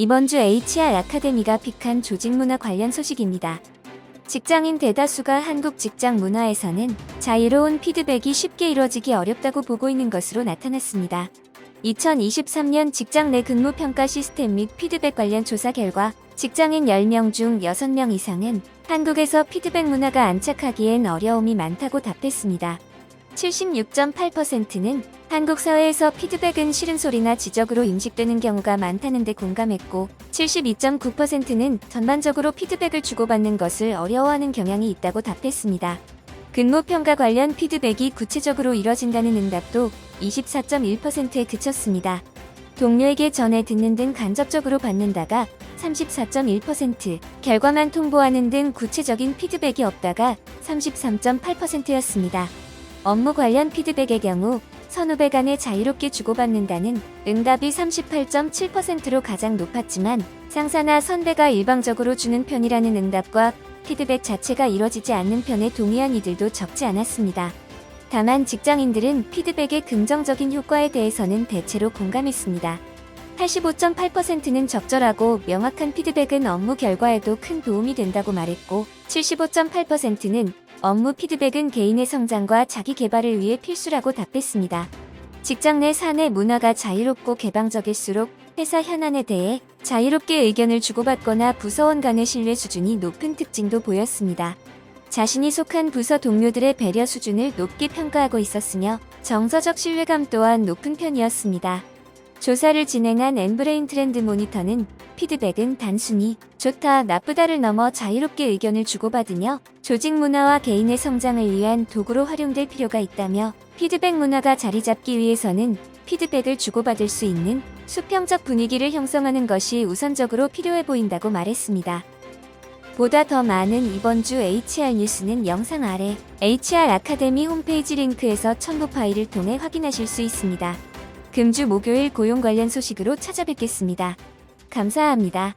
이번 주 HR 아카데미가 픽한 조직 문화 관련 소식입니다. 직장인 대다수가 한국 직장 문화에서는 자유로운 피드백이 쉽게 이루어지기 어렵다고 보고 있는 것으로 나타났습니다. 2023년 직장 내 근무 평가 시스템 및 피드백 관련 조사 결과 직장인 10명 중 6명 이상은 한국에서 피드백 문화가 안착하기엔 어려움이 많다고 답했습니다. 76.8%는 한국 사회에서 피드백은 싫은 소리나 지적으로 인식되는 경우가 많다는 데 공감했고 72.9%는 전반적으로 피드백을 주고받는 것을 어려워하는 경향이 있다고 답했습니다. 근무평가 관련 피드백이 구체적으로 이뤄진다는 응답도 24.1%에 그쳤습니다. 동료에게 전해 듣는 등 간접적으로 받는다가 34.1%, 결과만 통보하는 등 구체적인 피드백이 없다가 33.8%였습니다. 업무 관련 피드백의 경우 선후배 간에 자유롭게 주고받는다는 응답이 38.7%로 가장 높았지만 상사나 선배가 일방적으로 주는 편이라는 응답과 피드백 자체가 이뤄지지 않는 편에 동의한 이들도 적지 않았습니다. 다만 직장인들은 피드백의 긍정적인 효과에 대해서는 대체로 공감했습니다. 85.8%는 적절하고 명확한 피드백은 업무 결과에도 큰 도움이 된다고 말했고 75.8%는 업무 피드백은 개인의 성장과 자기 개발을 위해 필수라고 답했습니다. 직장 내 사내 문화가 자유롭고 개방적일수록 회사 현안에 대해 자유롭게 의견을 주고받거나 부서원 간의 신뢰 수준이 높은 특징도 보였습니다. 자신이 속한 부서 동료들의 배려 수준을 높게 평가하고 있었으며 정서적 신뢰감 또한 높은 편이었습니다. 조사를 진행한 엠브레인 트렌드 모니터는 피드백은 단순히 좋다, 나쁘다를 넘어 자유롭게 의견을 주고받으며 조직 문화와 개인의 성장을 위한 도구로 활용될 필요가 있다며 피드백 문화가 자리 잡기 위해서는 피드백을 주고받을 수 있는 수평적 분위기를 형성하는 것이 우선적으로 필요해 보인다고 말했습니다. 보다 더 많은 이번 주 HR 뉴스는 영상 아래 HR 아카데미 홈페이지 링크에서 첨부 파일을 통해 확인하실 수 있습니다. 금주 목요일 고용 관련 소식으로 찾아뵙겠습니다. 감사합니다.